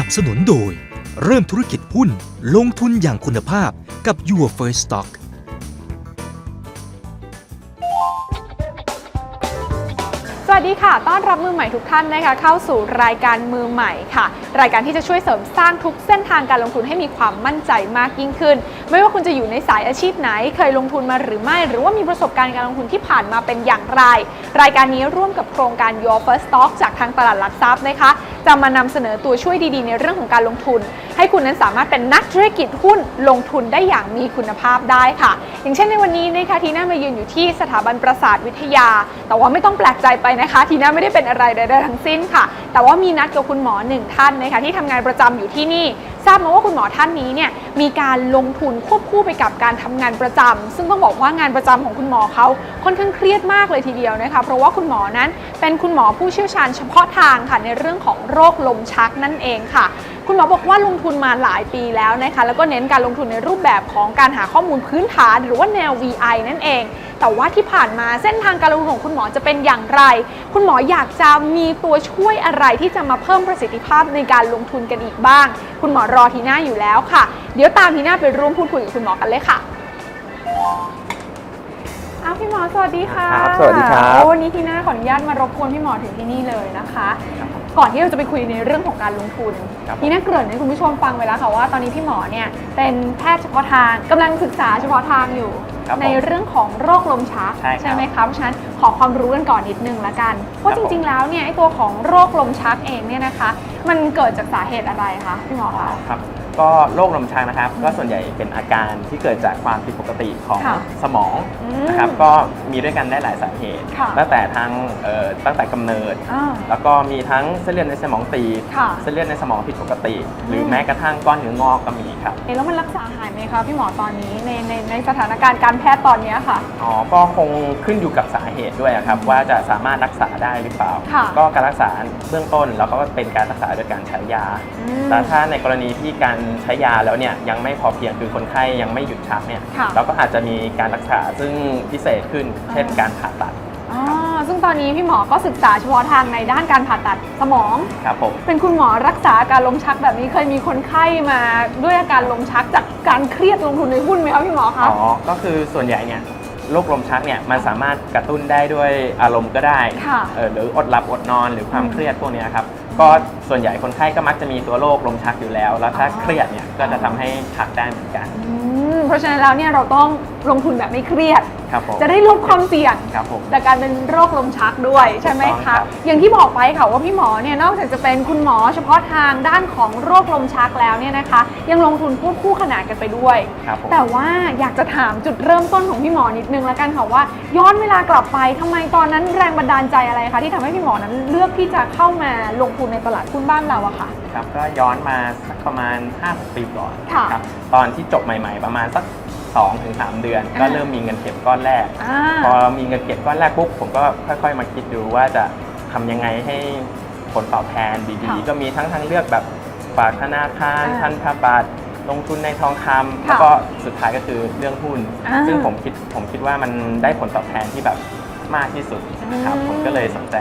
นับสนุนโดย เริ่มธุรกิจหุ้นลงทุนอย่างคุณภาพกับ Your First Stock สวัสดีค่ะ ต้อนรับมือใหม่ทุกท่านนะคะ เข้าสู่รายการมือใหม่ค่ะ รายการที่จะช่วยเสริมสร้างทุกเส้นทางการลงทุนให้มีความมั่นใจมากยิ่งขึ้น ไม่ว่าคุณจะอยู่ในสายอาชีพไหน เคยลงทุนมาหรือไม่ หรือว่ามีประสบการณ์การลงทุนที่ผ่านมาเป็นอย่างไร รายการนี้ร่วมกับโครงการ Your First Stock จากทางตลาดหลักทรัพย์นะคะ จะมานำเสนอตัวช่วยดีๆ ในเรื่องของการลงทุน ให้คุณนั้นสามารถเป็นนักธุรกิจหุ้นลงทุนได้อย่างมีคุณภาพได้ค่ะ อย่างเช่นในวันนี้นะคะทีน่ามายืนอยู่ที่สถาบันประสาทวิทยา แต่ว่าไม่ต้องแปลกใจไปนะคะทีน่าไม่ได้เป็นอะไรใดๆทั้งสิ้นค่ะ แต่ว่ามีนัดกับคุณหมอหนึ่งท่านนะคะที่ทำงานประจำอยู่ที่นี่ ทราบมาว่าคุณหมอท่านนี้เนี่ยมีการลงทุนควบคู่ไปกับการทำงานประจำซึ่งต้องบอกว่างานประจำของคุณหมอเขาค่อนข้างเครียดมากเลยทีเดียวนะคะ เพราะว่าคุณหมอนั้นเป็นคุณหมอผู้เชี่ยวชาญเฉพาะทางค่ะในเรื่องของโรคลมชักนั่นเองค่ะคุณหมอบอกว่าลงทุนมาหลายปีแล้วนะคะ แล้วก็เน้นการลงทุนในรูปแบบของการหาข้อมูลพื้นฐานหรือว่าแนว VI นั่นเอง แต่ว่าที่ผ่านมาเส้นทางการลงทุนของคุณหมอจะเป็นอย่างไร คุณหมออยากจะมีตัวช่วยอะไรที่จะมาเพิ่มประสิทธิภาพในการลงทุนกันอีกบ้าง คุณหมอรอทีน่าอยู่แล้วค่ะ เดี๋ยวตามทีน่าไปร่วมพูดคุยกับคุณหมอกันเลยค่ะอ้าวพี่หมอสวัสดีค่ะครับสวัสดีครับโอ้วันนี้ทีน่าขออนุญาตมารบกวนพี่หมอถึงที่นี่เลยนะคะ ก่อนที่เราจะไปคุยในเรื่องของการลงทุนครับผมทีน่าเกริ่นให้คุณผู้ชมฟังไว้แล้วค่ะว่าตอนนี้พี่หมอเนี่ยเป็นแพทย์เฉพาะทางกำลังศึกษาเฉพาะทางอยู่ ครับผมในเรื่องของโรคลมชักใช่ครับไหมคะเพราะฉะนั้นขอความรู้กันก่อนนิดนึงละกันว่าครัจบผมริง ๆ แล้วเนี่ยไอ้ตัวของโรคลมชักเองเนี่ยนะคะ มันเกิดจากสาเหตุอะไรคะพี่หมอคะ ครับ ก็โรคลมชักนะครับ ก็ส่วนใหญ่เป็นอาการที่เกิดจากความผิดปกติของค่ะสมองอืมนะครับ ก็มีด้วยกันได้หลายสาเหตุ ค่ะตั้งแต่ทางเอ่อตั้งแต่กำเนิด อ่าแล้วก็มีทั้งเส้นเลือดในสมองตีบค่ะ เส้นเลือดในสมองผิดปกติ หรือมแม้กระทั่งก้อนเนื้องอกก็มีครับ เอ๊ะแล้วมันรักษาหายไหมคะพี่หมอตอนนี้ในในในสถานการณ์การแพทย์ตอนเนี้ยค่ะ อ๋อ ก็คงขึ้นอยู่กับสาเหตุด้วยครับ ว่าจะสามารถรักษาได้หรือเปล่า ค่ะ ก็การรักษาเบื้องต้นแล้วก็เป็นการรักษาโดยการใช้ยา อืม แต่ถ้าในกรณีที่การใช้ยาแล้วเนี่ยยังไม่พอเพียงคือคนไข้ยังไม่หยุดชักเนี่ยค่ะ เราก็อาจจะมีการรักษาซึ่งพิเศษขึ้น เช่นอ่าการผ่าตัดอ๋อซึ่งตอนนี้พี่หมอก็ศึกษาเฉพาะทางในด้านการผ่าตัดสมอง ครับผม เป็นคุณหมอรักษาอาการลมชักแบบนี้เคยมีคนไข้มาด้วยอาการลมชักจากการเครียดลงทุนในหุ้นไหมคะพี่หมอคะ อ๋อ ก็คือส่วนใหญ่เนี่ยโรคลมชักเนี่ยมันสามารถกระตุ้นได้ด้วยอารมณ์ก็ได้ค่ะเออหรืออดหลับอดนอนหรือความอืมเครียดพวกเนี้ยครับ ก็ส่วนใหญ่คนไข้ก็มักจะมีตัวโรคลมชักอยู่แล้ว แล้วถ้าเครียดเนี่ยก็จะทำให้ชักได้เหมือนกัน อืม เพราะฉะนั้นแล้วเนี่ยเราต้องลงทุนแบบไม่เครียด ครับผม จะได้ลดความเสี่ยงครับผมจากการเป็นโรคลมชักด้วยใช่ไหมถูกต้องครัคะบ อย่างที่บอกไปค่ะว่าพี่หมอเนี่ยนอกจากจะเป็นคุณหมอเฉพาะทางด้านของโรคลมชักแล้วเนี่ยนะคะ ยังลงทุนควบคู่ขนานกันไปด้วย ครับผม แต่ว่าอยากจะถามจุดเริ่มต้นของพี่หมอนิดนึงแล้วกันค่ะว่า ย้อนเวลากลับไปทำไมตอนนั้นแรงบันดาลใจอะไรคะที่ทำให้พี่หมอนั้นเลือกที่จะเข้ามาลงทุนในตลาดหุ้นบ้านเราอะค่ะ ครับก็ย้อนมาสักประมาณ5ปีก่อนค่ะครับตอนที่จบใหม่ ๆ ประมาณสัก2-3ถึง3เดือน ก็อ่าเริ่มมีเงินเก็บก้อนแรก อ่าพอมีเงินเก็บก้อนแรกปุ๊บผมก็ค่อยๆ มาคิดดูว่าจะทำยังไงให้ผลตอบแทนดีค่ะๆ ก็มีทั้งทางเลือกแบบฝากธนาคารอ่าพันธบัตรลงทุนในทองคำค่ะแล้วก็สุดท้ายก็คือเรื่องหุ้น อ่าซึ่งผมคิดผมคิดว่ามันได้ผลตอบแทนที่แบบมากที่สุดนะครับอืม ผมก็เลยสนใจ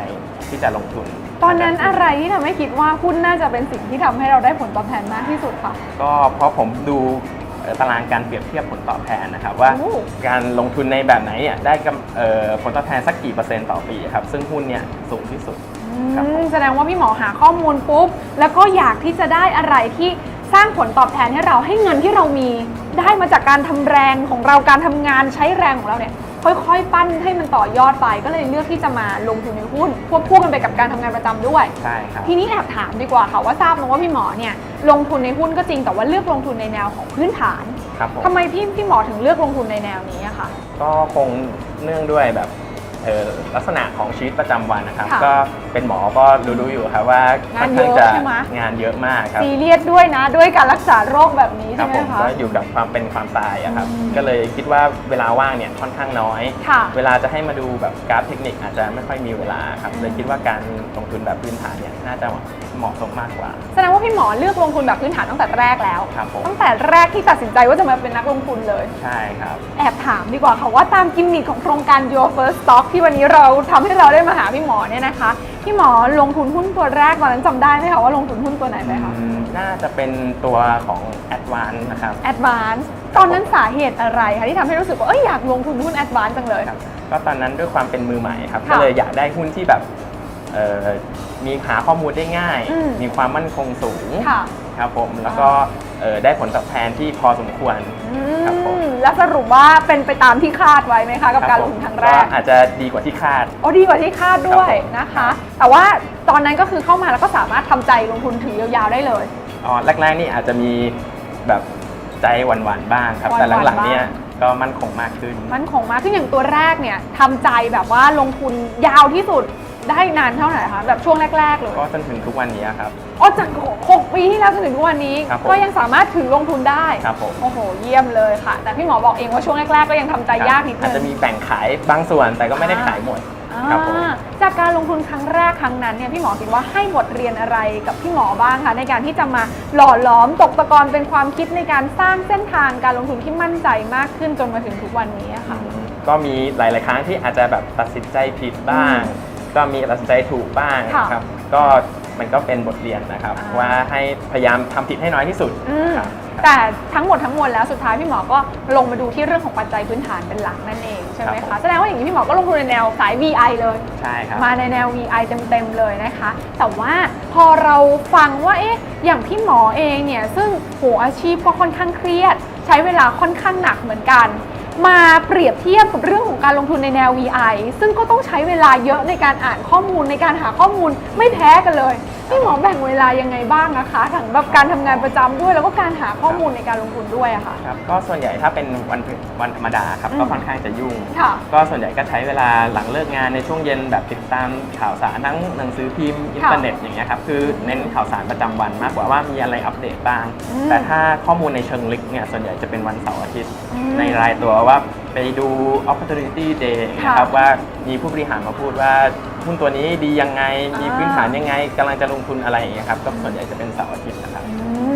ที่จะลงทุน ตอนนั้นอะไรที่ทำให้คิดว่าหุ้นน่าจะเป็นสิ่งที่ทำให้เราได้ผลตอบแทนมากที่สุดค่ะ ก็เพราะผมดูเอ่อตารางการเปรียบเทียบผลตอบแทนนะครับว่าโอ้ การลงทุนในแบบไหนเนี่ยได้กำเอ่อผลตอบแทนสักกี่เปอร์เซ็นต์ต่อปีครับซึ่งหุ้นเนี่ยสูงที่สุด ครับผม อืมแสดงว่าพี่หมอหาข้อมูลปุ๊บ แล้วก็อยากที่จะได้อะไรที่สร้างผลตอบแทนให้เราให้เงินที่เรามี ได้มาจากการทำแรงของเราการทำงานใช้แรงของเราเนี่ย ค่อยๆ ปั้นให้มันต่อยอดไป ก็เลยเลือกที่จะมาลงทุนในหุ้นควบคู่กันไปกับการทำงานประจำด้วย ใช่ครับ ทีนี้แอบถามดีกว่าค่ะว่าทราบมาว่าพี่หมอเนี่ยลงทุนในหุ้นก็จริงแต่ว่าเลือกลงทุนในแนวของพื้นฐานครับผม ทำไมพี่พี่หมอถึงเลือกลงทุนในแนวนี้อะคะ ก็คงเนื่องด้วยแบบเอ่อ ลักษณะของชีวิตประจำวันนะครับค่ะก็เป็นหมอก็รู้ๆอยู่ครับว่าค่งาอนนเยข้างอะจะใช่ไหมงานเยอะมากครับซีเรียสด้วยนะ ด้วยการรักษาโรคแบบนี้ครัใช่บไหมผมคะก็อยู่กับความเป็นความตายอะครับอืมก็เลยคิดว่าเวลาว่างเนี่ยค่อนข้างน้อยค่ะเวลาจะให้มาดูแบบกราฟเทคนิคอาจจะไม่ค่อยมีเวลาครับอืมเลยคิดว่าการลงทุนแบบพื้นฐานเนี่ยน่าจะ เหมาะสมมากกว่า แสดงว่าพี่หมอเลือกลงทุนแบบพื้นฐานตั้งแต่แรกแล้ว ครับผม ตั้งแต่แรกที่ตัดสินใจว่าจะมาเป็นนักลงทุนเลย ใช่ครับ แอบถามดีกว่าค่ะว่าตามกิมมิคของโครงการ Your First Stock ที่วันนี้เราทำให้เราได้มาหาพี่หมอเนี่ยนะคะพี่พี่หมอลงทุนหุ้นตัวแรกตอนนั้นจำได้ไหมคะว่าลงทุนหุ้นตัวไหนไปคะอืมน่าจะเป็นตัวของ Advance นะครับ Advance ตอนนั้นสาเหตุอะไรคะที่ทำให้รู้สึกว่าเอ้ยอยากลงทุนหุ้น Advance จังเลย ครับก็ตอนนั้นด้วยความเป็นมือใหม่ครับ ค่ะก็เลยอยากได้หุ้นที่แบบเอ่อ มีหาข้อมูลได้ง่าย อืมมีความมั่นคงสูงค่ะครับผมแล้วก็เอ่อได้ผลตอบแทนที่พอสมควรอืครับผมมแล้วสรุปว่าเป็นไปตามที่คาดไว้ไหมคะ กับการลงทุนครั้งแรก อาจจะดีกว่าที่คาด โอ้ดีกว่าที่คาดด้วยครับผม นะคะ แต่ว่าตอนนั้นก็คือเข้ามาแล้วก็สามารถทำใจลงทุนถือยาวๆได้เลย อ๋อแรกๆนี่อาจจะมีแบบใจหวั่นๆบ้างครับ แต่หวั่นๆหลังๆเนี่ยบ้างก็มั่นคงมากขึ้น มันคงมากขึ้นอย่างตัวแรกเนี่ยทำใจแบบว่าลงทุนยาวที่สุด ได้นานเท่าไหร่คะแบบช่วงแรกๆเลยก็จนถึงทุกวันนี้ครับ อ๋อจากหกปีที่แล้วจนถึงทุกวันนี้ ครับผม ก็ยังสามารถถือลงทุนได้ ครับผมโอ้โห เยี่ยมเลยค่ะ แต่พี่หมอบอกเองว่าช่วงแรกๆก็ยังทำใจยากนิดนึงอาจจะมีแบ่งขายบางส่วนแต่ก็ไม่ได้ขายหมดครับผม อ่าจากการลงทุนครั้งแรกครั้งนั้นเนี่ยพี่หมอคิดว่าให้บทเรียนอะไรกับพี่หมอบ้างคะในการที่จะมาหล่อหลอมตกตะกอนเป็นความคิดในการสร้างเส้นทางการลงทุนที่มั่นใจมากขึ้นจนมาถึงทุกวันนี้อะค่ะ ก็มีหลาย ๆ ครั้งที่อาจจะแบบตัดสินใจผิดบ้าง ก็มีตัดสินใจถูกบ้างค่ะครับ ก็มันก็เป็นบทเรียนนะครับ อ่า ว่าให้พยายามทำผิดให้น้อยที่สุดอืมครับ แต่ทั้งหมดทั้งมวลแล้วสุดท้ายพี่หมอก็ลงมาดูที่เรื่องของปัจจัยพื้นฐานเป็นหลักนั่นเองใช่ไหมครับผคะมแสดงว่าอย่างนี้พี่หมอก็ลงทุนในแนวสาย VI เลย ใช่ครับ มาในแนว VI เต็มๆเลยนะคะ แต่ว่าพอเราฟังว่าเอ๊ะอย่างพี่หมอเองเนี่ย ซึ่งโหอาชีพก็ค่อนข้างเครียด ใช้เวลาค่อนข้างหนักเหมือนกัน มาเปรียบเทียบกับเรื่องของการลงทุนในแนว VI ซึ่งก็ต้องใช้เวลาเยอะในการอ่านข้อมูลในการหาข้อมูลไม่แพ้กันเลยพี่หมอแบ่งเวลายังไงบ้างนะคะทั้งแบบการทำงานประจำด้วย แล้วก็การหาข้อมูลในการลงทุนด้วยอะค่ะครับก็ส่วนใหญ่ถ้าเป็นวันวันธรรมดาครับอืมก็ค่อนข้างจะยุ่งค่ะก็ส่วนใหญ่ก็ใช้เวลาหลังเลิกงานในช่วงเย็นแบบติดตามข่าวสารทั้งหนังสือพิมพ์อินเทอร์เน็ตอย่างเงี้ยครับคือเน้นข่าวสารประจำวันมากกว่าว่ามีอะไรอัปเดตบ้างอืมแต่ถ้าข้อมูลในเชิงลึกเนี่ยส่วนใหญ่จะเป็นวันเสาร์อาทิตย์อืมในรายตัวว่าไปดู opportunity day นะครับค่ะว่ามีผู้บริหารมาพูดว่าหุ้นตัวนี้ดียังไงมีอ่าพื้นฐานยังไงกำลังจะลงทุนอะไรอย่างเงี้ยครับก็ส่วนใหญ่จะเป็นเสาร์อาทิตย์นะครับอืม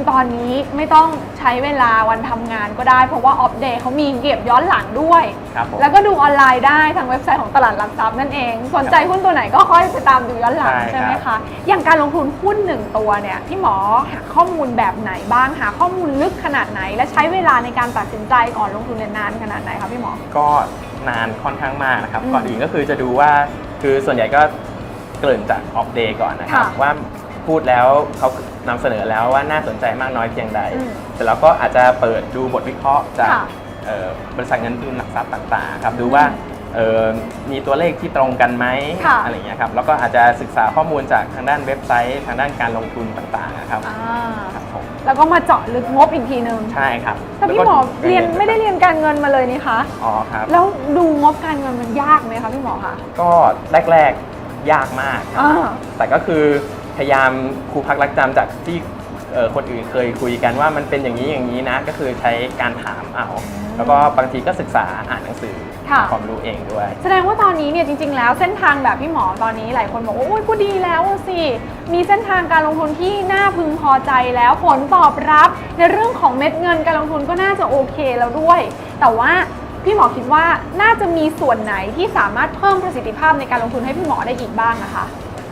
ตอนนี้ไม่ต้องใช้เวลาวันทำงานก็ได้ เพราะว่าออฟเดย์เขามีเก็บย้อนหลังด้วย ครับผม แล้วก็ดูออนไลน์ได้ทางเว็บไซต์ของตลาดหลักทรัพย์นั่นเอง สนใจหุ้นตัวไหนก็ค่อยไปตามดูย้อนหลังใช่ใช่ไหมครัคะบ อย่างการลงทุนหุ้นหนึ่งตัวเนี่ยพี่หมอหาข้อมูลแบบไหนบ้างหาข้อมูลลึกขนาดไหน และใช้เวลาในการตัดสินใจก่อนลงทุนเนยนานขนาดไหนคะพี่หมอ ก็นานค่อนข้างมากนะครับ อืมก่อนอื่นก็คือจะดูว่าคือส่วนใหญ่ก็เกริ่นจากออฟเดย์ก่อนนะครับ ค่ะว่าพูดแล้วเขา นำเสนอแล้วว่าน่าสนใจมากน้อยเพียงใดอืมเสร็จแล้วก็อาจจะเปิดดูบทวิเคราะห์จากค่ะเอ่อบริษัทเงินทุนหลักทรัพย์ต่างๆครับดูว่าเอ่อมีตัวเลขที่ตรงกันไหมค่ะอะไรอย่างเงี้ยครับแล้วก็อาจจะศึกษาข้อมูลจากทางด้านเว็บไซต์ทางด้านการลงทุนต่างๆนะครับอ่าครับผมแล้วก็มาเจาะลึกงบอีกทีนึงใช่ครับแต่พี่หมอเรียนไม่ได้เรียนการเงินมาเลยนี่คะอ๋อครับแล้วดูงบการเงินมันยากไหมคะพี่หมอคะก็แรกๆยากมากครับอ่าแต่ก็คือ พยายามครูพักรักจำจากที่เอ่อคนอื่นเคยคุยกันว่ามันเป็นอย่างนี้อย่างนี้นะ ก็คือใช้การถามเอา แล้วก็บางทีก็ศึกษาอ่านหนังสือค่ะหาความรู้เองด้วย แสดงว่าตอนนี้เนี่ยจริง ๆ แล้วเส้นทางแบบพี่หมอตอนนี้หลายคนบอกว่าโอ้ยก็ดีแล้วอะสิมีเส้นทางการลงทุนที่น่าพึงพอใจแล้วผลตอบรับ ในเรื่องของเม็ดเงินการลงทุนก็น่าจะโอเคแล้วด้วย แต่ว่าพี่หมอคิดว่าน่าจะมีส่วนไหนที่สามารถเพิ่มประสิทธิภาพในการลงทุนให้พี่หมอได้อีกบ้างนะคะ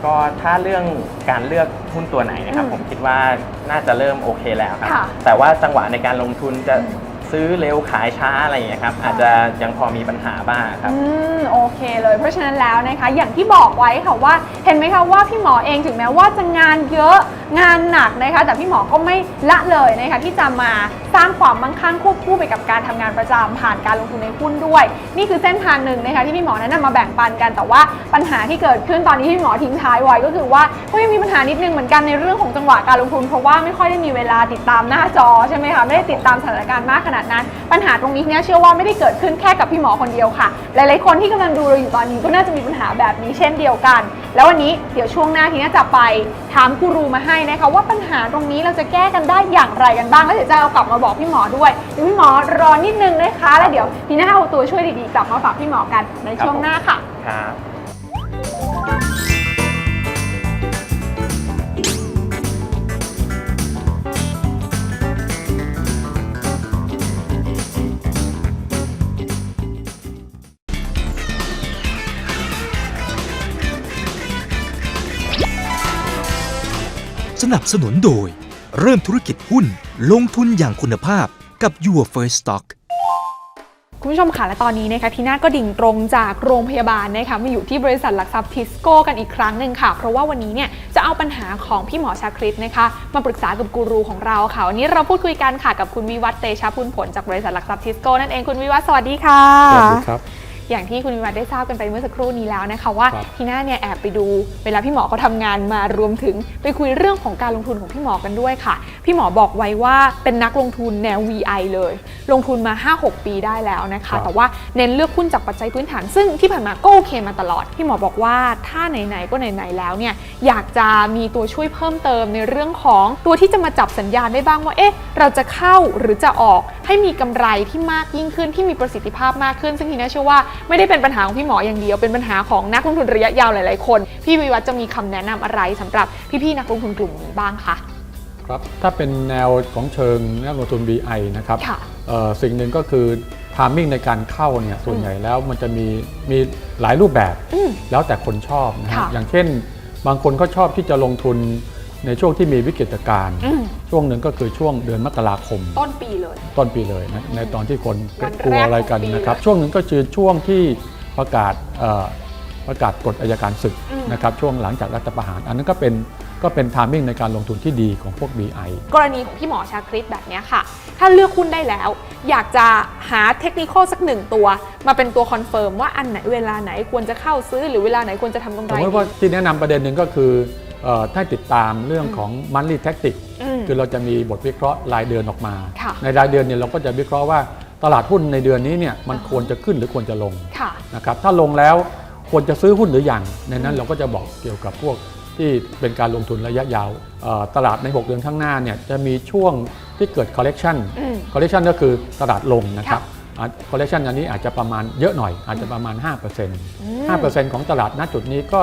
ก็ถ้าเรื่องการเลือกหุ้นตัวไหนนะครับอืมผมคิดว่าน่าจะเริ่มโอเคแล้วครับ ค่ะ แต่ว่าจังหวะในการลงทุนจะอืม ซื้อเร็วขายช้าอะไรอย่างเงี้ยครับค่ะอาจจะยังพอมีปัญหาบ้างครับ อืมโอเคเลยเพราะฉะนั้นแล้วนะคะ อย่างที่บอกไว้ค่ะว่าเห็นไหมคะว่าพี่หมอเองถึงแม้ว่าจะงานเยอะงานหนักนะคะ แต่พี่หมอก็ไม่ละเลยนะคะที่จะมาสร้างความมั่งคั่งควบคู่ไปกับการทำงานประจำผ่านการลงทุนในหุ้นด้วย นี่คือเส้นทางหนึ่งนะคะที่พี่หมอนั้นนำมาแบ่งปันกัน แต่ว่าปัญหาที่เกิดขึ้นตอนนี้ที่พี่หมอทิ้งท้ายไว้ก็คือว่าก็ยังมีปัญหานิดนึงเหมือนกันในเรื่องของจังหวะการลงทุนเพราะว่าไม่ค่อยได้มีเวลาติดตามหน้าจอใช่ไหมคะไม่ได้ติดตามสถานการณ์มากขนาดนั้น ปัญหาตรงนี้เนี่ยเชื่อว่าไม่ได้เกิดขึ้นแค่กับพี่หมอคนเดียวค่ะ หลายๆคนที่กำลังดูเราอยู่ตอนนี้ก็น่าจะมีปัญหาแบบนี้เช่นเดียวกัน แล้ววันนี้เดี๋ยวช่วงหน้าทีน่าจะไปถามกูรูมาให้นะคะว่าปัญหาตรงนี้เราจะแก้กันได้อย่างไรกันบ้างแล้วเดี๋ยวจะเอากลับมาบอกพี่หมอด้วยเดี๋ยวพี่หมอรอนิดนึงนะคะ แล้วเดี๋ยวทีน่าเอาตัวช่วยดีๆกลับมาฝากพี่หมอกันในช่วงหน้าค่ะครับ นับสนุนโดย เริ่มธุรกิจหุ้นลงทุนอย่างคุณภาพกับ Your First Stock คุณผู้ชมค่ะและตอนนี้นะคะทีน่าก็ดิ่งตรงจากโรงพยาบาลนะคะมาอยู่ที่บริษัทหลักทรัพย์ทิสโก้กันอีกครั้งหนึ่งค่ะ เพราะว่าวันนี้เนี่ยจะเอาปัญหาของพี่หมอชาคริตนะคะมาปรึกษากับกูรูของเราค่ะวันนี้เราพูดคุยกันค่ะกับคุณวิวัฒน์เตชะพุนผลจากบริษัทหลักทรัพย์ทิสโก้นั่นเองคุณวิวัฒน์สวัสดีค่ะสวัสดีครับ อย่างที่คุณวิวัฒน์ได้ทราบกันไปเมื่อสักครู่นี้แล้วนะคะว่าครับทีน่าเนี่ยแอบไปดูเวลาพี่หมอเขาทำงานมารวมถึงไปคุยเรื่องของการลงทุนของพี่หมอกันด้วยค่ะ พี่หมอบอกไว้ว่าเป็นนักลงทุนแนว VI เลย ลงทุนมา 5-6 ปีได้แล้วนะคะ แต่ว่าเน้นเลือกหุ้นจากปัจจัยพื้นฐาน ซึ่งที่ผ่านมาก็โอเคมาตลอด พี่หมอบอกว่าถ้าไหนๆก็ไหนๆแล้วเนี่ยอยากจะมีตัวช่วยเพิ่มเติมในเรื่องของตัวที่จะมาจับสัญญาณได้บ้างว่าเอ๊ะเราจะเข้าหรือจะออกให้มีกำไรที่มากยิ่งขึ้นที่มีประสิทธิภาพมากขึ้น ซึ่งทีน่าเชื่อว่าไม่ได้เป็นปัญหาของพี่หมออย่างเดียว เป็นปัญหาของนักลงทุนระยะยาวหลาย ๆ คน พี่วิวัฒน์จะมีคำแนะนำอะไรสำหรับพี่ๆนักลงทุนกลุ่มนี้บ้างคะครับถ้าเป็นแนวของเชิงนักลงทุน VI นะครับค่ะเอ่อสิ่งหนึ่งก็คือทามมิ่งในการเข้าเนี่ยส่วนใหญ่แล้วมันจะมีมีหลายรูปแบบอืมแล้วแต่คนชอบนะฮะค่ะอย่างเช่น บางคนเขาชอบที่จะลงทุน ในช่วงที่มีวิกฤตการณ์อืมช่วงหนึ่งก็คือช่วงเดือนมกราคม ต้นปีเลย ต้นปีเลยนะในตอนที่คนวันแรกกลัวอะไรกันของปีนะครับเลยช่วงหนึ่งก็คือช่วงที่ประกาศเอ่อประกาศกฎอายการศึกอืม นะครับช่วงหลังจากรัฐประหาร อันนั้นก็เป็นก็เป็นทามมิ่งในการลงทุนที่ดีของพวก BI กรณีของพี่หมอชาคริตแบบเนี้ยค่ะ ถ้าเลือกหุ้นได้แล้ว อยากจะหาเทคนิคสักหนึ่งตัว มาเป็นตัวคอนเฟิร์มว่าอันไหนเวลาไหนควรจะเข้าซื้อหรือเวลาไหนควรจะทำกำสไรมมติว่าดีที่แนะนำประเด็นหนึ่งก็คือเอ่อ ถ้าติดตามเรื่องของ monthly tactic อืมคือเราจะมีบทวิเคราะห์รายเดือนออกมาค่ะในรายเดือนเนี่ยเราก็จะวิเคราะห์ว่าตลาดหุ้นในเดือนนี้เนี่ยมันควรจะขึ้นหรือควรจะลงค่ะนะครับถ้าลงแล้วควรจะซื้อหุ้นหรือยังในนั้นเราก็จะบอกเกี่ยวกับพวกที่เป็นการลงทุนระยะยาวเอ่อตลาดใน 6 เดือนข้างหน้าเนี่ยจะมีช่วงที่เกิด correction อืม correction ก็คือตลาดลงนะครับค่ะ correction อันนี้อาจจะประมาณเยอะหน่อยอาจจะประมาณ 5% 5%ของตลาดณจุดนี้ก็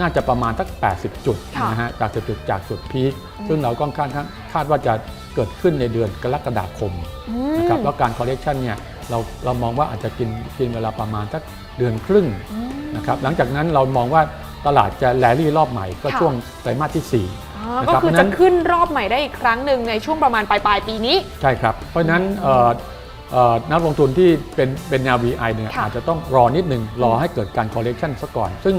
น่าจะประมาณสัก 80 จุดค่ะนะฮะจากจุดจากจุดพีคซึ่งเราก็คาดคาดว่าจะเกิดขึ้นในเดือนกรกฎาคมอืมนะครับแล้วการ correction เนี่ยเราเรามองว่าอาจจะกินกินเวลาประมาณสักเดือนครึ่งนะครับหลังจากนั้นเรามองว่าตลาดจะแลลี่รอบใหม่ก็ค่ะช่วงไตรมาสที่อ๋อนะก็ครับคือเพราะฉะนั้จะนขึ้นรอบใหม่ได้อีกครั้งหนึ่งในช่วงประมาณปลายปลายๆปีนี้4ใช่ครับ เพราะฉะนั้นเอ่อเอ่อนักลงทุนที่เป็นเป็นแนว VI เนี่ยค่ะอาจจะต้องรอนิดหนึ่งรอให้เกิดการ correction ซะก่อน ซึ่ง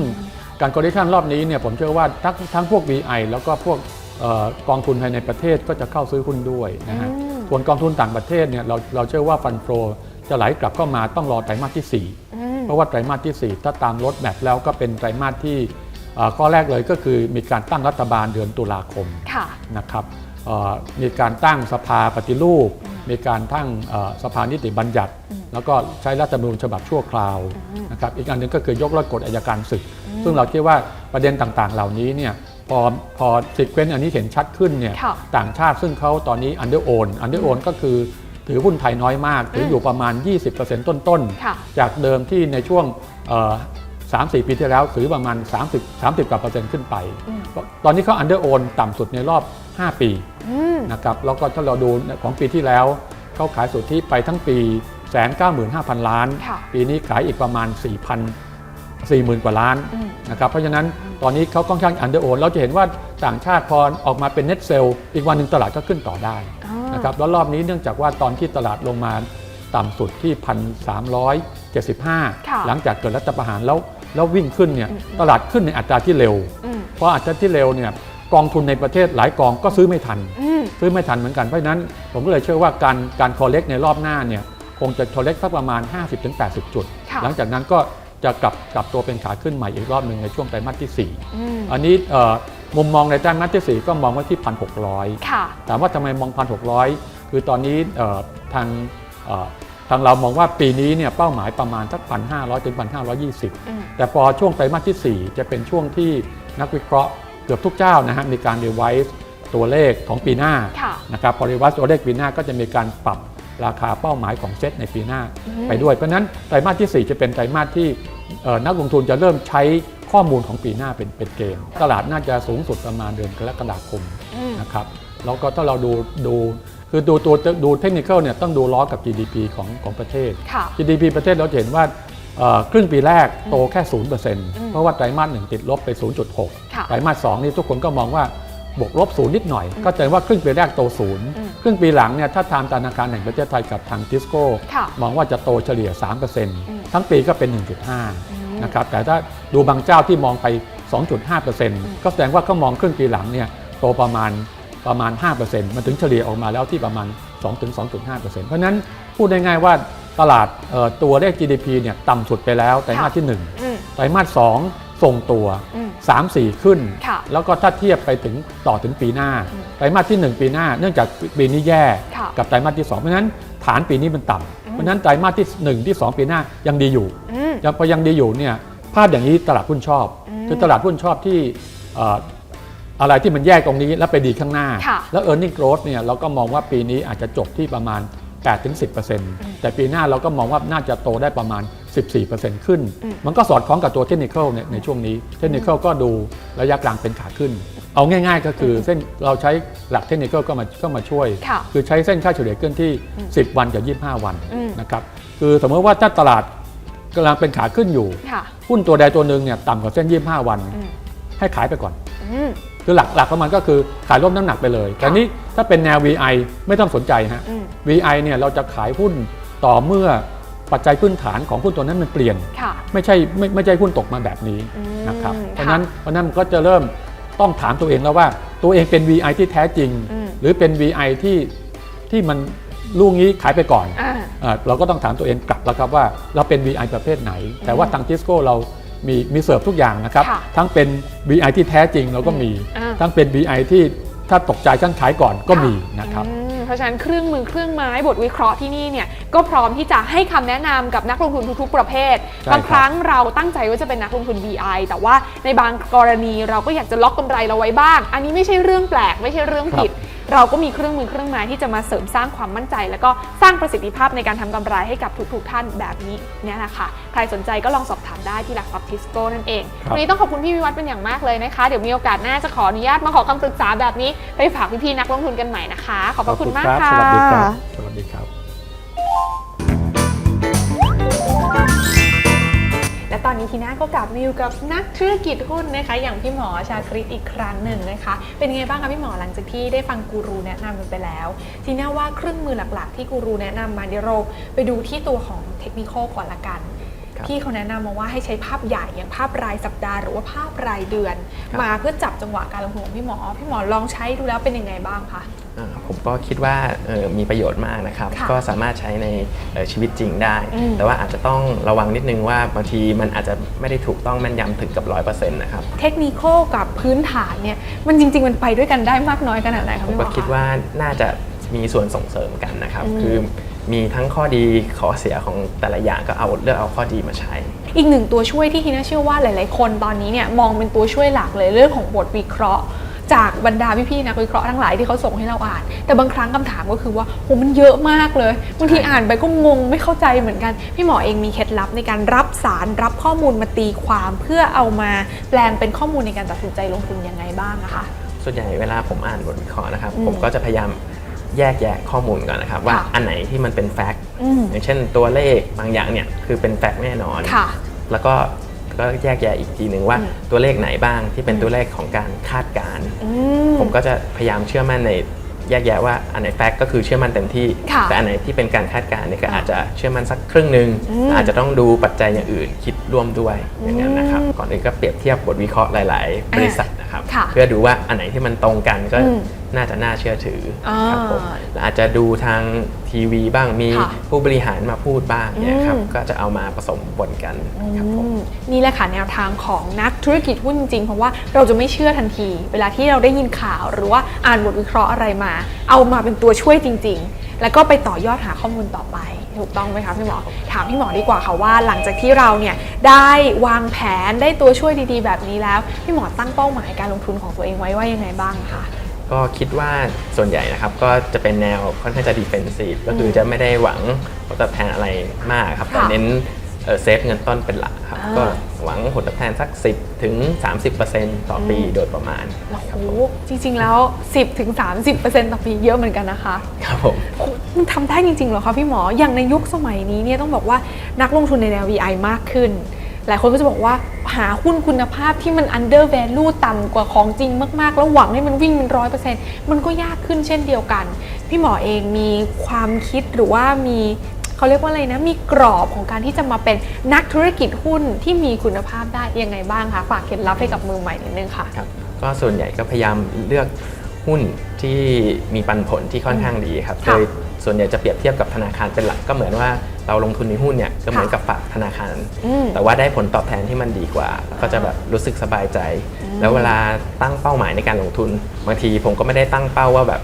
การ correction รอบนี้เนี่ยผมเชื่อว่าทั้งทั้งพวก VI แล้วก็พวกเอ่อกองทุนภายในประเทศก็จะเข้าซื้อหุ้นด้วยนะฮะอืมส่วนกองทุนต่างประเทศเนี่ยเราเราเชื่อว่าฟันโฟจะไหลกลับเข้ามาต้องรอไตรมาสที่สี่อืมเพราะว่าไตรมาสที่ 4 ถ้าตามรถแมพแล้วก็เป็นไตรมาสที่เอ่อข้อแรกเลยก็คือมีการตั้งรัฐบาลเดือนตุลาคมค่ะนะครับเอ่อ มีการตั้งสภาปฏิรูป มีการตั้งเอ่อสภานิติบัญญัติ แล้วก็ใช้รัฐธรรมนูญฉบับชั่วคราวนะครับอีกอันหนึงก็คือยกเลิกกฎอายการศึก ซึ่งเราคิดว่าประเด็นต่างๆ เหล่านี้เนี่ยพอพอสิเควนต์อันนี้เห็นชัดขึ้นเนี่ยค่ะต่างชาติซึ่งเขาตอนนี้อันเดอร์โอนอันเดอร์โอนก็คือถือหุ้นไทยน้อยมาก ถืออยู่ประมาณ 20%ต้นๆค่ะจากเดิมที่ในช่วง เอ่อสามสี่ปีที่แล้วถือประมาณ 30 30กว่าเปอร์เซ็นต์ขึ้นไปอืมตอนนี้เขาอันเดอร์โอนต่ำสุดในรอบ 5 ปีอืมนะครับแล้วก็ถ้าเราดูของปีที่แล้วเขาขายสุทธิไปทั้งปีแสนเก้าหมื่นห้าพันล้านค่ะปีนี้ขายอีกประมาณ 4,000 40,000 กว่าล้านอืมนะครับเพราะฉะนั้นตอนนี้เขาค่อนข้างอันเดอร์โอนเราจะเห็นว่าต่างชาติพอออกมาเป็นเน็ตเซลอีกวันหนึ่งตลาดก็ขึ้นต่อได้อ่านนะครับแล้วรอบนี้เนื่องจากว่าตอนที่ตลาดลงมาต่ำสุดที่ 1,375 หลังจากเกิดรัฐประหารแล้ว แล้ววิ่งขึ้นเนี่ยตลาดขึ้นในอัตราที่เร็วอืมเพราะอัตราที่เร็วเนี่ยกองทุนในประเทศหลายกองก็ซื้อไม่ทันอืมซื้อไม่ทันเหมือนกันเพราะฉะนั้น ผมก็เลยเชื่อว่าการการคอเล็กในรอบหน้าเนี่ยคงจะคอเล็กสักประมาณ 50-80 จุดค่ะหลังจากนั้นก็จะกลับกลับตัวเป็นขาขึ้นใหม่อีกรอบหนึ่งในช่วงไตรมาสที่อืม4อันนี้เอ่อมุมมองในไตรมาสที่ 4 ก็มองไว้ที่ 1,600ค่ะถามว่าทำไมมอง 1,600 คือตอนนี้เอ่อทางเอ่อ ทางเรามองว่าปีนี้เนี่ยเป้าหมายประมาณสัก 1,500ถึงอืม1,520 แต่พอช่วงไตรมาสที่ 4 จะเป็นช่วงที่นักวิเคราะห์เกือบทุกเจ้านะฮะมีการรีไวซ์ตัวเลขของปีหน้าค่ะนะครับพอรีไวซ์ตัวเลขปีหน้าก็จะมีการปรับราคาเป้าหมายของเซ็ตในปีหน้าอืมไปด้วย เพราะฉะนั้นไตรมาสที่ 4 จะเป็นไตรมาสที่เอ่อนักลงทุนจะเริ่มใช้ข้อมูลของปีหน้าเป็นเป็นเกณฑ์ตลาดน่าจะสูงสุดประมาณเดือนกรกฎาคมอืมนะครับแล้วก็ถ้าเราดูดู คือดูตัวดูเทคนิคเนี่ยต้องดูล้อกับ GDP ของของประเทศค่ะ GDP ประเทศเราจะเห็นว่าเอ่อครึ่งปีแรกโตแค่ 0%เพราะว่าไตรมาสหนึ่งติดลบไป 0.6ค่ะไตรมาสสองนี่ทุกคนก็มองว่าบวกลบศูนย์นิดหน่อย ก็แสดงว่าครึ่งปีแรกโตศูนย์อืมครึ่งปีหลังเนี่ยถ้าตามธนาคารแห่งประเทศไทยกับทางทิสโก้ค่ะมองว่าจะโตเฉลี่ย 3%ทั้งปีก็เป็น 1.5 นะครับ แต่ถ้าดูบางเจ้าที่มองไป 2.5%ก็แสดงว่าก็มองครึ่งปีหลังเนี่ยโตประมาณ ประมาณ 5%มันถึงเฉลี่ยออกมาแล้วที่ประมาณ 2-2.5%เพราะฉะนั้นพูดง่ายๆว่าตลาดเอ่อตัวเลข GDP เนี่ยต่ำสุดไปแล้วไตรมาสที่อืม1ไตรมาส2ทรงตัวอืม3 4 ขึ้นค่ะแล้วก็ถ้าเทียบไปถึงต่อถึงปีหน้า ไตรมาสที่ 1 ปีหน้า เนื่องจากปีนี้แย่ค่ะกับไตรมาสที่ 2 เพราะฉะนั้นฐานปีนี้มันต่ำเพราะฉะนั้นไตรมาสที่ 1 ที่ 2 ปีหน้ายังดีอยู่อืมยังพอยังดีอยู่เนี่ยภาพอย่างนี้ตลาดหุ้นชอบอืมคือตลาดหุ้นชอบที่เอ่ออะไรที่มันแยกตรงนี้แล้วไปดีข้างหน้าค่ะแล้ว e a r n i n g growth เนี่ยเราก็มองว่าปีนี้อาจจะจบที่ประมาณ 8-10%แต่ปีหน้าเราก็มองว่าน่าจะโตได้ประมาณ 14%ขึ้นอืมมันก็สอดคล้องกับตัวเทคนิคในในช่วงนี้ เทคนิคก็ดูระยะกลางเป็นขาขึ้น เอาง่าย ๆ ก็คือเส้นเราใช้หลักเทคนิคก็มาก็มาช่วยค่ะคือใช้เส้นค่าเฉลี่ยเคลื่อนที่ 10 วันกับ 25 วันอืมนะครับคือสมมติว่าถ้าตลาดกำลังเป็นขาขึ้นอยู่ค่ะหุ้นตัวใดตัวหนึ่งเนี่ยต่ำกว่าเส้น 25 วันอืมให้ขายไปก่อนอืม คือหลักหลักของมันก็คือขายลดน้ำหนักไปเลย แต่นี้ถ้าเป็นแนว VI ไม่ต้องสนใจฮะอืม VI เนี่ยเราจะขายหุ้นต่อเมื่อปัจจัยพื้นฐานของหุ้นตัวนั้นมันเปลี่ยนค่ะไม่ใช่ไม่ไม่ใช่หุ้นตกมาแบบนี้อืมนะครับค่ะเพราะฉะนั้นเพราะฉะนั้นมันก็จะเริ่มต้องถามตัวเองแล้วว่า ตัวเองเป็น VI ที่แท้จริงอืมหรือเป็น VI ที่ที่มันลูกนี้ขายไปก่อนอ่าเอ่อเราก็ต้องถามตัวเองกลับแล้วครับว่าเราเป็น VI ประเภทไหน แต่ว่าทางทิสโก้เรา มีมีเสิร์ฟทุกอย่างนะครับ ค่ะทั้งเป็น VI ที่แท้จริงเราก็มี อ่า ทั้งเป็น VI ที่ถ้าตกใจขั้นขายก่อนก็มีนะครับ อืมเพราะฉะนั้นเครื่องมือเครื่องไม้บทวิเคราะห์ที่นี่เนี่ยก็พร้อมที่จะให้คำแนะนำกับนักลงทุนทุกๆ ประเภท ใช่บางครั้งเราตั้งใจว่าจะเป็นนักลงทุน VI แต่ว่าในบางกรณีเราก็อยากจะล็อกกำไรเราไว้บ้าง อันนี้ไม่ใช่เรื่องแปลกไม่ใช่เรื่องผิด เราก็มีเครื่องมือเครื่องไม้ที่จะมาเสริมสร้างความมั่นใจ แล้วก็สร้างประสิทธิภาพในการทำกำไรให้กับทุกๆ ท่านแบบนี้เนี่ยแหละค่ะใครสนใจก็ลองสอบถาม ได้ที่หลักทรัพย์ทิสโก้นั่นเองครับวันนี้ต้องขอบคุณพี่วิวัฒน์เป็นอย่างมากเลยนะคะ เดี๋ยวมีโอกาสหน้าจะขออนุญาตมาขอคำปรึกษาแบบนี้ไปฝากพี่ๆนักลงทุนกันใหม่นะคะ ขอบพระคุณมากรับค่ะ สวัสดีครับ สวัสดีครับ และตอนนี้ทีน่าก็กลับมาอยู่กับนักธุรกิจหุ้นนะคะ อย่างพี่หมอชาคริตอีกครั้งหนึ่งนะคะ เป็นยังไงบ้างคะพี่หมอหลังจากที่ได้ฟังกูรูแนะนำกันไปแล้ว ทีน่าว่าเครื่องมือหลักๆ ที่กูรูแนะนำมาเดี๋ยวเราไปดูที่ตัวของเทคนิคก่อนละกันครับ พี่เขาแนะนำมาว่าให้ใช้ภาพใหญ่อย่างภาพรายสัปดาห์หรือว่าภาพรายเดือนครับมาเพื่อจับจังหวะการลงทุนของพี่หมอ พี่หมอลองใช้ดูแล้วเป็นยังไงบ้างคะอ่าผมก็คิดว่าเอ่อมีประโยชน์มากนะครับค่ะก็สามารถใช้ในเอ่อชีวิตจริงได้อืมแต่ว่าอาจจะต้องระวังนิดนึงว่าบางทีมันอาจจะไม่ได้ถูกต้องแม่นยำถึงกับ 100%นะครับ เทคนิคกับพื้นฐานเนี่ยมันจริง ๆ มันไปด้วยกันได้มากน้อยขนาดไหนคะผมพี่หมก็อคิดคะว่าน่าจะมีส่วนส่งเสริมกันนะครับอืมคือ มีทั้งข้อดีข้อเสียของแต่ละอย่างก็เอาเลือกเอาข้อดีมาใช้ อีกหนึ่งตัวช่วยที่ทีน่าเชื่อว่าหลาย ๆ คนตอนนี้เนี่ยมองเป็นตัวช่วยหลักเลยเรื่องของบทวิเคราะห์ จากบรรดาพี่ๆนักวิเคราะห์ทั้งหลายที่เขาส่งให้เราอ่าน แต่บางครั้งคำถามก็คือว่าโหมันเยอะมากเลยบางทีใช่อ่านไปก็งงไม่เข้าใจเหมือนกันพี่หมอเองมีเคล็ดลับในการรับสารรับข้อมูลมาตีความเพื่อเอามาแปลงเป็นข้อมูลในการตัดสินใจลงทุนยังไงบ้างนะคะส่วนใหญ่เวลาผมอ่านบทวิเคราะห์นะครับอืมผมก็จะพยายาม แยกแยะข้อมูลก่อนนะครับ ว่าค่ะอันไหนที่มันเป็นแฟกต์อืมอย่างเช่นตัวเลขบางอย่างเนี่ยคือเป็นแฟกต์แน่นอนค่ะแล้วก็ก็แยกแยะอีกทีหนึ่งว่าอืมตัวเลขไหนบ้างที่เป็นตัวเลขของการคาดการณ์อืมผมก็จะพยายามเชื่อมั่นในแยกแยะว่าอันไหนแฟกต์ก็คือเชื่อมั่นเต็มที่ค่ะแต่อันไหนที่เป็นการคาดการณ์เนี่ยก็ค่ะอาจจะเชื่อมั่นสักครึ่งหนึ่งอืมอาจจะต้องดูปัจจัยอย่างอื่นคิดร่วมด้วยอย่างนั้นนะครับ ก่อนอื่นก็เปรียบเทียบบทวิเคราะห์หลาย ๆ บริษัทนะครับค่ะเพื่อดูว่าอันไหนที่มันตรงกันก็อืมน่าจะน่าเชื่อถือออครับผมและอาจจะดูทางทีวีบ้างมีค่ะผู้บริหารมาพูดบ้างเนี่ยครับอืมก็จะเอามาผสมบนกันครับผมอืมนี่แหละค่ะแนวทางของนักธุรกิจหุ้นจริงๆเพราะว่าเราจะไม่เชื่อทันที เวลาที่เราได้ยินข่าวหรือว่าอ่านบทวิเคราะห์อะไรมา เอามาเป็นตัวช่วยจริง ๆ แล้วก็ไปต่อยอดหาข้อมูลต่อไปถูกต้องไหมคะพี่หมอ ถามพี่หมอดีกว่าค่ะว่า หลังจากที่เราเนี่ยได้วางแผนได้ตัวช่วยดีๆ แบบนี้แล้ว พี่หมอตั้งเป้าหมายการลงทุนของตัวเองไว้ว่ายังไงบ้างคะ ก็คิดว่าส่วนใหญ่นะครับก็จะเป็นแนวค่อนข้างจะดีเฟนซีฟก็คือจะไม่ได้หวังผลตอบแทนอะไรมากครับแต่ค่ะเน้นเซฟเงินต้นเป็นหลักครับอ่าก็หวังผลตอบแทนสัก 10 ถึง 30%ต่อปีโดยประมาณโอ้โหครับผมจริง ๆ แล้ว 10-30%ต่อปีเยอะเหมือนกันนะคะ ครับผมมันทำได้จริง ๆ เหรอคะพี่หมอ อย่างในยุคสมัยนี้เนี่ยต้องบอกว่านักลงทุนในแนว VI มากขึ้น หลายคนก็จะบอกว่าหาหุ้นคุณภาพที่มัน under value ต่ำกว่าของจริงมาก ๆ แล้วหวังให้มันวิ่งเป็นร้อยเปอร์เซ็นต์มันก็ยากขึ้นเช่นเดียวกัน พี่หมอเองมีความคิดหรือว่ามีเขาเรียกว่าอะไรนะ มีกรอบของการที่จะมาเป็นนักธุรกิจหุ้นที่มีคุณภาพได้ยังไงบ้างคะฝากเคล็ดลับให้กับมือใหม่นิดนึงค่ะครับก็ส่วนใหญ่ก็พยายามเลือกหุ้นที่มีปันผลที่ค่อนข้างดีครับค่ะโดยส่วนใหญ่จะเปรียบเทียบกับธนาคารเป็นหลักก็เหมือนว่าเราลงทุนในหุ้นเนี่ย ก็เหมือนกับฝากธนาคารอืมแต่ว่าได้ผลตอบแทนที่มันดีกว่า ก็จะแบบรู้สึกสบายใจ แล้วเวลาตั้งเป้าหมายในการลงทุน บางทีผมก็ไม่ได้ตั้งเป้าว่าแบบ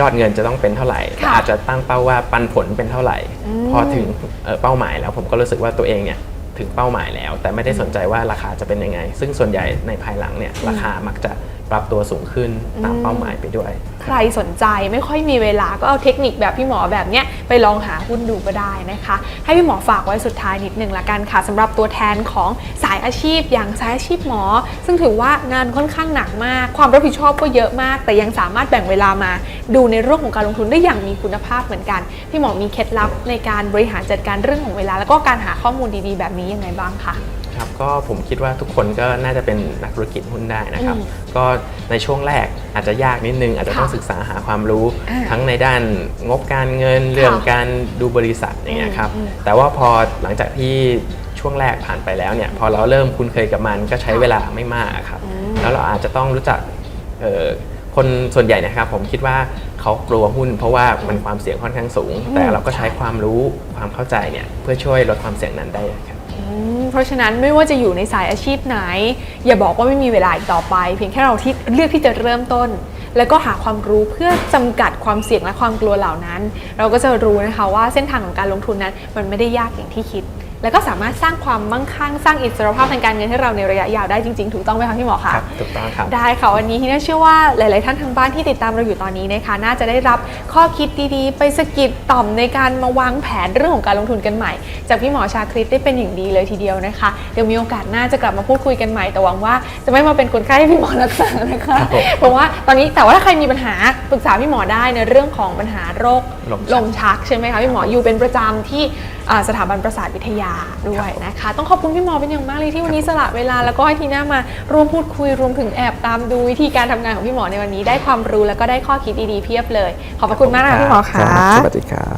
ยอดเงินจะต้องเป็นเท่าไหร่แต่ค่ะอาจจะตั้งเป้าว่าปันผลเป็นเท่าไหร่อืมพอถึงเอ่อเป้าหมายแล้วผมก็รู้สึกว่าตัวเองเนี่ยถึงเป้าหมายแล้ว แต่ไม่ได้สนใจว่าราคาจะเป็นยังไง ซึ่งส่วนใหญ่ในภายหลังเนี่ยราคามักจะ ปรับตัวสูงขึ้นตามเป้าหมายไปด้วย ใครสนใจไม่ค่อยมีเวลาก็เอาเทคนิคแบบพี่หมอแบบเนี้ยไปลองหาหุ้นดูก็ได้นะคะ ให้พี่หมอฝากไว้สุดท้ายนิดนึงละกันค่ะสำหรับตัวแทนของสายอาชีพอย่างสายอาชีพหมอ ซึ่งถือว่างานค่อนข้างหนักมาก ความรับผิดชอบก็เยอะมาก แต่ยังสามารถแบ่งเวลามา ดูในเรื่องของการลงทุนได้อย่างมีคุณภาพเหมือนกัน พี่หมอมีเคล็ดลับในการบริหารจัดการเรื่องของเวลา แล้วก็การหาข้อมูลดีๆ แบบนี้ยังไงบ้างคะ ครับก็ผมคิดว่าทุกคนก็น่าจะเป็นนักธุรกิจหุ้นได้นะครับอืมก็ในช่วงแรกอาจจะยากนิดนึง อาจจะต้องค่ะศึกษาหาความรู้อ่าทั้งในด้านงบการเงินเรื่องการดูบริษัทอย่างเงี้ยครับอืมอืมแต่ว่าพอหลังจากที่ช่วงแรกผ่านไปแล้วเนี่ยพอเราเริ่มคุ้นเคยกับมันก็ใช้เวลาไม่มากครับอืมแล้วเราอาจจะต้องรู้จักเอ่อคนส่วนใหญ่นะครับผมคิดว่าเขากลัวหุ้น เพราะว่ามันความเสี่ยงค่อนข้างสูง แต่เราก็ใช้ความรู้ความเข้าใจเนี่ยเพื่อช่วยลดความเสี่ยงนั้นได้ครับอืม เพราะฉะนั้นไม่ว่าจะอยู่ในสายอาชีพไหน อย่าบอกว่าไม่มีเวลาอีกต่อไป เพียงแค่เราที่เลือกที่จะเริ่มต้น แล้วก็หาความรู้เพื่อจำกัดความเสี่ยงและความกลัวเหล่านั้น เราก็จะรู้นะคะว่าเส้นทางของการลงทุนนั้นมันไม่ได้ยากอย่างที่คิด แล้วก็สามารถสร้างความมั่งคั่งสร้างอิสรภาพทางการเงินให้เราในระยะยาวได้จริงๆ ถูกต้องไหมคะพี่หมอคะครับถูกต้องครับ ได้ค่ะวันนี้ที่น่าเชื่อว่าหลาย ๆ ท่านทางบ้านที่ติดตามเราอยู่ตอนนี้นะคะน่าจะได้รับข้อคิดดีๆ ไปสะกิดต่อมในการมาวางแผนเรื่องของการลงทุนกันใหม่ จากพี่หมอชาคริตได้เป็นอย่างดีเลยทีเดียวนะคะเดี๋ยวมีโอกาสหน้าจะกลับมาพูดคุยกันใหม่แต่หวังว่าจะไม่มาเป็นคนไข้ให้พี่หมอรักษานะคะครับผมเพราะว่าตอนนี้แต่ว่าถ้าใครมีปัญหาปรึกษาพี่หมอได้ในเรื่องของปัญหาโรคลมชักลมชักใช่ไหมคะพี่หมออยู่เป็นประจำที่อ่าสถาบันประสาทวิทยาด้วยนะคะ ต้องขอบคุณพี่หมอเป็นอย่างมากเลยที่วันนี้สละเวลาแล้วก็ให้ทีน่ามาร่วมพูดคุยรวมถึงแอบตามดูวิธีการทำงานของพี่หมอในวันนี้ได้ความรู้แล้วก็ได้ข้อคิดดีๆเพียบเลย ขอบพระคุณมากนะคะพี่หมอค่ะ สวัสดีครับ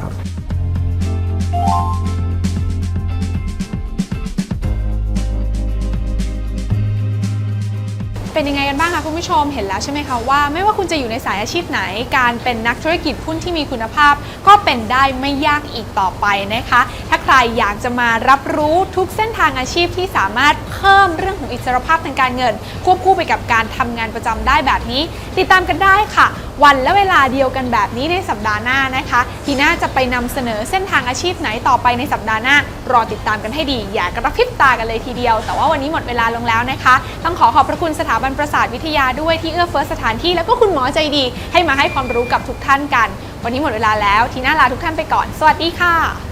บ้างคะคุณผู้ชมเห็นแล้วใช่ไหมคะว่า ไม่ว่าคุณจะอยู่ในสายอาชีพไหน การเป็นนักธุรกิจหุ้นที่มีคุณภาพ ก็เป็นได้ไม่ยากอีกต่อไปนะคะ ถ้าใครอยากจะมารับรู้ทุกเส้นทางอาชีพที่สามารถเพิ่มเรื่องของอิสรภาพทางการเงิน ควบคู่ไปกับการทำงานประจำได้แบบนี้ ติดตามกันได้ค่ะ วันและเวลาเดียวกันแบบนี้ในสัปดาห์หน้านะคะทีน่าจะไปนำเสนอเส้นทางอาชีพไหนต่อไปในสัปดาห์หน้า รอติดตามกันให้ดี อย่ากระพริบตากันเลยทีเดียว แต่ว่าวันนี้หมดเวลาลงแล้วนะคะ ต้องขอขอบพระคุณสถาบันประสาทวิทยาด้วยที่เอื้อเฟื้อสถานที่แล้วก็คุณหมอใจดี ให้มาให้ความรู้กับทุกท่านกัน วันนี้หมดเวลาแล้วทีน่าลาทุกท่านไปก่อน สวัสดีค่ะ